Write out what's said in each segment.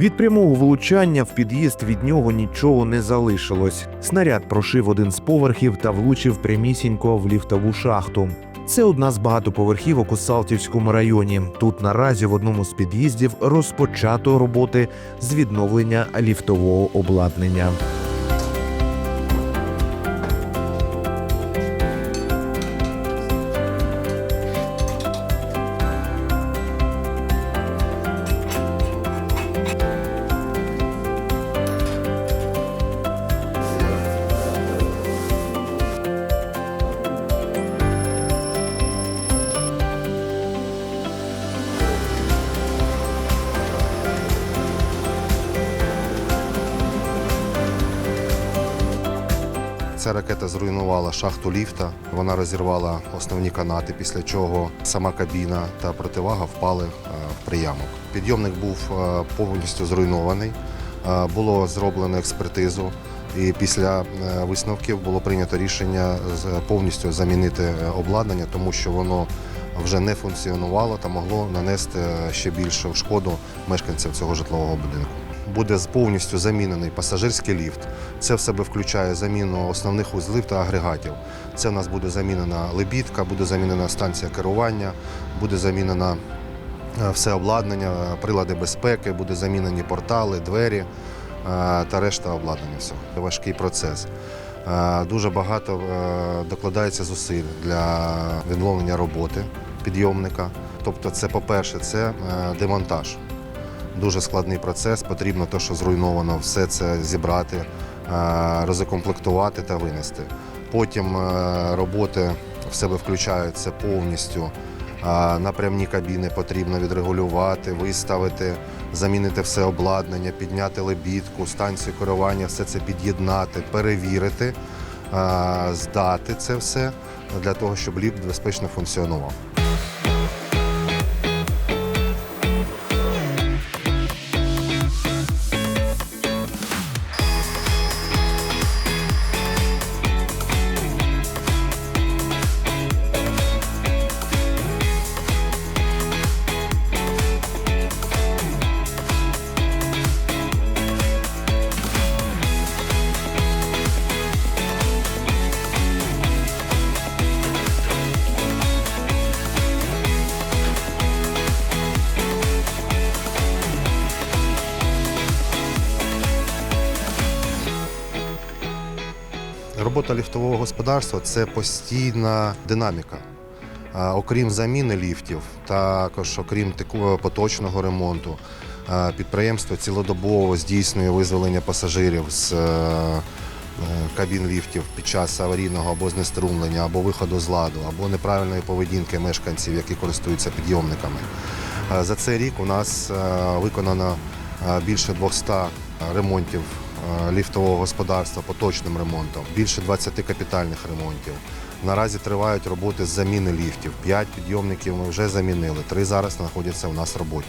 Від прямого влучання в під'їзд від нього нічого не залишилось. Снаряд прошив один з поверхів та влучив прямісінько в ліфтову шахту. Це одна з багатоповерхівок у Салтівському районі. Тут наразі в одному з під'їздів розпочато роботи з відновлення ліфтового обладнання. Ця ракета зруйнувала шахту ліфта. Вона розірвала основні канати, після чого сама кабіна та противага впали е, в приямок. Підйомник був е, повністю зруйнований. Е, Було зроблено експертизу, і після висновків було прийнято рішення повністю замінити обладнання, тому що воно вже не функціонувало та могло нанести ще більшу шкоду мешканцям цього житлового будинку. Буде повністю замінений пасажирський ліфт. Це в себе включає заміну основних узлів та агрегатів. Це у нас буде замінена лебідка, буде замінена станція керування, буде замінена е, все обладнання, е, прилади безпеки, буде замінені портали, двері е, та решта обладнання. Всього. Це важкий процес. Дуже багато докладається зусиль для відновлення роботи підйомника. Тобто, це, по-перше, це демонтаж. Дуже складний процес. Потрібно те, що зруйновано, все це зібрати, е, розукомплектувати та винести. Потім е, роботи в себе включаються повністю. Е, Напрямні кабіни потрібно відрегулювати, виставити, замінити все обладнання, підняти лебідку, станцію керування, все це під'єднати, перевірити, здати це все для того, щоб ліфт безпечно функціонував. Робота ліфтового господарства це постійна динаміка. Окрім заміни ліфтів, також окрім поточного ремонту, підприємство цілодобово здійснює визволення пасажирів з е, кабін ліфтів під час аварійного або знеструмлення, або виходу з ладу, або неправильної поведінки мешканців, які користуються підйомниками. За цей рік у нас е, виконано е, більше 200 ремонтів ліфтового господарства поточним ремонтом, більше 20 капітальних ремонтів. Наразі тривають роботи з заміни ліфтів. П'ять підйомників ми вже замінили, три зараз знаходяться у нас в роботі.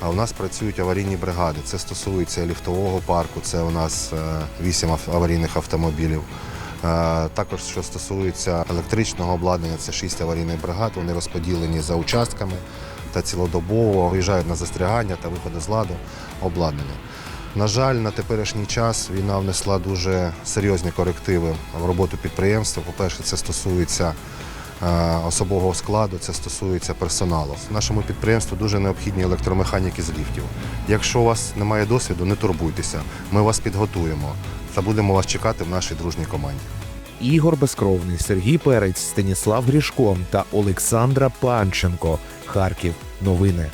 А у нас працюють аварійні бригади. Це стосується ліфтового парку, це у нас е, вісім аварійних автомобілів. Е, Також, що стосується електричного обладнання, це шість аварійних бригад. Вони розподілені за участками та цілодобово виїжджають на застрягання та виходи з ладу обладнання. На жаль, на теперішній час війна внесла дуже серйозні корективи в роботу підприємства. По-перше, це стосується е, особового складу, це стосується персоналу. Нашому підприємству дуже необхідні електромеханіки з ліфтів. Якщо у вас немає досвіду, не турбуйтеся. Ми вас підготуємо та будемо вас чекати в нашій дружній команді. Ігор Безкровний, Сергій Перець, Станіслав Грішко та Олександра Панченко. Харків. Новини.